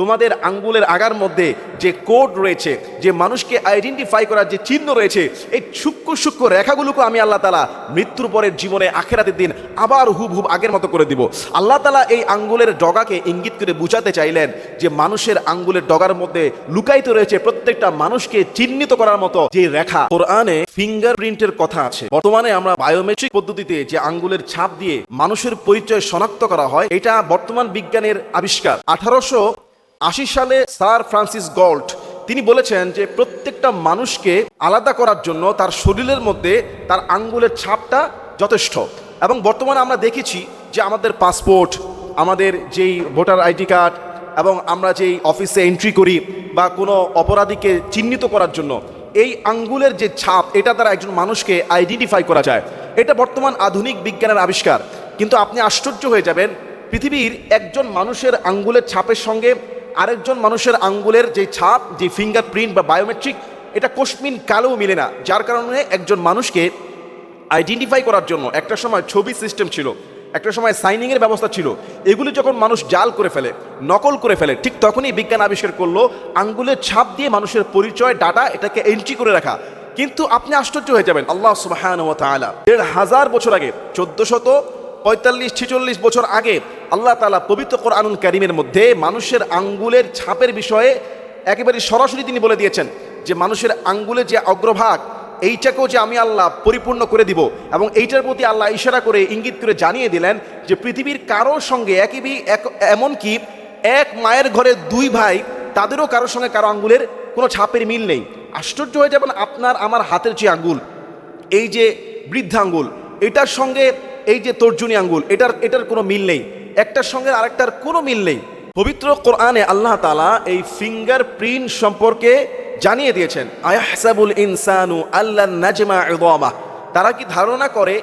তোমাদের আঙ্গুলের আগার মধ্যে যে কোড রয়েছে, যে মানুষকে আইডেন্টিফাই করার যে চিহ্ন রয়েছে, এই সূক্ষ্ম সূক্ষ্ম রেখাগুলোকে আমি আল্লাহ তালা মৃত্যুর পরের জীবনে, আখেরাতের দিন আবার হুব হুব আগের মতো করে দিব। আল্লাহ তালা এই আঙ্গুলের ডগাকে ইঙ্গিত করে বুঝাতে চাইলেন যে মানুষের আঙ্গুলের ডগার মধ্যে লুকায়িত রয়েছে প্রত্যেকটা মানুষকে চিহ্নিত করার মতো যে রেখা। কোরআনে ফিঙ্গার প্রিন্টের কথা আছে। বর্তমানে আমরা বায়োমেট্রিক পদ্ধতিতে যে আঙ্গুলের ছাপ দিয়ে মানুষের পরিচয় শনাক্ত করা হয়, এটা বর্তমান বিজ্ঞানের আবিষ্কার। আঠারোশো আশি সালে স্যার ফ্রান্সিস গল্ট, তিনি বলেছেন যে প্রত্যেকটা মানুষকে আলাদা করার জন্য তার শরীরের মধ্যে তার আঙ্গুলের ছাপটা যথেষ্ট। এবং বর্তমানে আমরা দেখেছি যে আমাদের পাসপোর্ট, আমাদের যেই ভোটার আইডি কার্ড এবং আমরা যেই অফিসে এন্ট্রি করি বা কোনো অপরাধীকে চিহ্নিত করার জন্য, এই আঙ্গুলের যে ছাপ, এটা দ্বারা একজন মানুষকে আইডেন্টিফাই করা যায়। এটা বর্তমান আধুনিক বিজ্ঞানের আবিষ্কার। কিন্তু আপনি আশ্চর্য হয়ে যাবেন, পৃথিবীর একজন মানুষের আঙ্গুলের ছাপের সঙ্গে আরেকজন মানুষের আঙ্গুলের যে ছাপ, যে ফিঙ্গারপ্রিন্ট বা বায়োমেট্রিক এটা কোশ্মিন কালেও মিলে না। যার কারণে একজন মানুষকে আইডেন্টিফাই করার জন্য একটা সময় ছবি সিস্টেম ছিল, একটা সময় সাইনিংয়ের ব্যবস্থা ছিল, এগুলি যখন মানুষ জাল করে ফেলে, নকল করে ফেলে, ঠিক তখনই বিজ্ঞান আবিষ্কার করল, আঙ্গুলের ছাপ দিয়ে মানুষের পরিচয় ডাটা এটাকে এন্ট্রি করে রাখা। কিন্তু আপনি আশ্চর্য হয়ে যাবেন, আল্লাহ সুবাহান ও দেড় হাজার বছর আগে, চোদ্দশত পঁয়তাল্লিশ, ছেচল্লিশ বছর আগে আল্লাহ তালা পবিত্র কোরআনুল করিমের মধ্যে মানুষের আঙ্গুলের ছাপের বিষয়ে একেবারে সরাসরি তিনি বলে দিয়েছেন যে মানুষের আঙ্গুলের যে অগ্রভাগ, এইটাকেও যে আমি আল্লাহ পরিপূর্ণ করে দিব এবং এইটার প্রতি আল্লাহ ইশারা করে, ইঙ্গিত করে জানিয়ে দিলেন যে পৃথিবীর কারোর সঙ্গে একই এক এমনকি এক মায়ের ঘরে দুই ভাই, তাদেরও কারোর সঙ্গে কারও আঙ্গুলের কোনো ছাপের মিল নেই। আশ্চর্য হয়ে যাবেন আপনার, আমার হাতের যে আঙ্গুল, এই যে বৃদ্ধাঙ্গুল, এটার সঙ্গে এই যে তর্জনী আঙ্গুল, এটার এটার কোনো মিল নেই। একটার সঙ্গে আরেকটার কোনো মিল নেই। পবিত্র কোরআনে আল্লাহ তালা এই ফিঙ্গার প্রিন্ট সম্পর্কে জানিয়ে দিয়েছেন, আয়াহসাবুল ইনসানু আল্লাহ নাজমা ইদামা। তারা কি ধারণা করে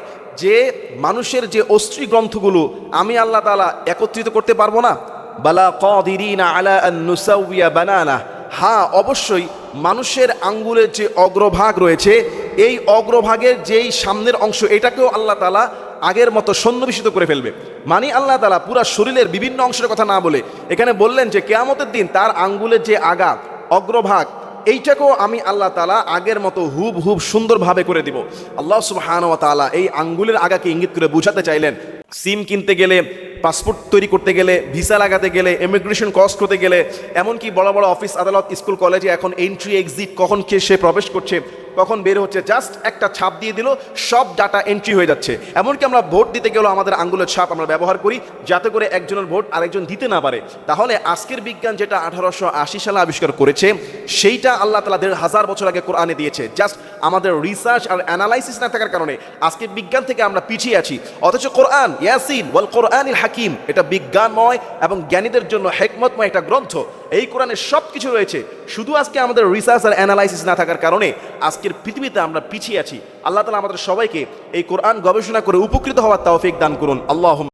যে মানুষের যে অস্ত্রী গ্রন্থগুলো আমি আল্লাহ তালা একত্রিত করতে পারব না? বালা কদিরিনা আলা আন বানানা। হ্যাঁ অবশ্যই মানুষের আঙ্গুলের যে অগ্রভাগ রয়েছে এই অগ্রভাগের যেই সামনের অংশ, এটাকেও আল্লাহ তালা আগের মতো সন্নিবেশিত করে ফেলবে। মানে আল্লাহ তালা পুরা শরীরের বিভিন্ন অংশের কথা না বলে এখানে বললেন যে, কেয়ামতের দিন তার আঙ্গুলের যে আগা, অগ্রভাগ, এইটাকেও আমি আল্লাহ তালা আগের মতো হুব হুব সুন্দরভাবে করে দিব। আল্লাহ ওয়া তাআলা এই আঙ্গুলের আগাকে ইঙ্গিত করে বুঝাতে চাইলেন, সিম কিনতে গেলে, পাসপোর্ট তৈরি করতে গেলে, ভিসা লাগাতে গেলে ইমিগ্রেশন কস্ট করতে গেলে, এমনকি বড় বড় অফিস আদালত স্কুল কলেজে এখন এন্ট্রি এক্সিট কখন কে সে প্রবেশ করছে কখন বের হচ্ছে? জাস্ট একটা ছাপ দিয়ে দিল, সব ডাটা এন্ট্রি হয়ে যাচ্ছে। এমনকি আমরা ভোট দিতে গেলেও আমাদের আঙ্গুলের ছাপ আমরা ব্যবহার করি, যাতে করে একজনের ভোট আরেকজন দিতে না পারে। তাহলে আজকের বিজ্ঞান যেটা আঠারোশো আশি সালে আবিষ্কার করেছে, সেইটা আল্লাহ তালা দেড় হাজার বছর আগে কোরআনে দিয়েছে। জাস্ট আমাদের রিসার্চ আর অ্যানালাইসিস না থাকার কারণে আজকের বিজ্ঞান থেকে আমরা পিছিয়ে আছি। অথচ কোরআন, ইয়াসিন, ওয়াল কোরআন হাকিম, এটা বিজ্ঞানময় এবং জ্ঞানীদের জন্য হেকমতময় একটা গ্রন্থ। এই কোরআনে সব কিছু রয়েছে। শুধু আজকে আমাদের রিসার্চ আর অ্যানালাইসিস না থাকার কারণে আজকের পৃথিবীতে আমরা পিছিয়ে আছি। আল্লাহ তালা আমাদের সবাইকে এই কোরআন গবেষণা করে উপকৃত হওয়ার তৌফিক দান করুন। আল্লাহ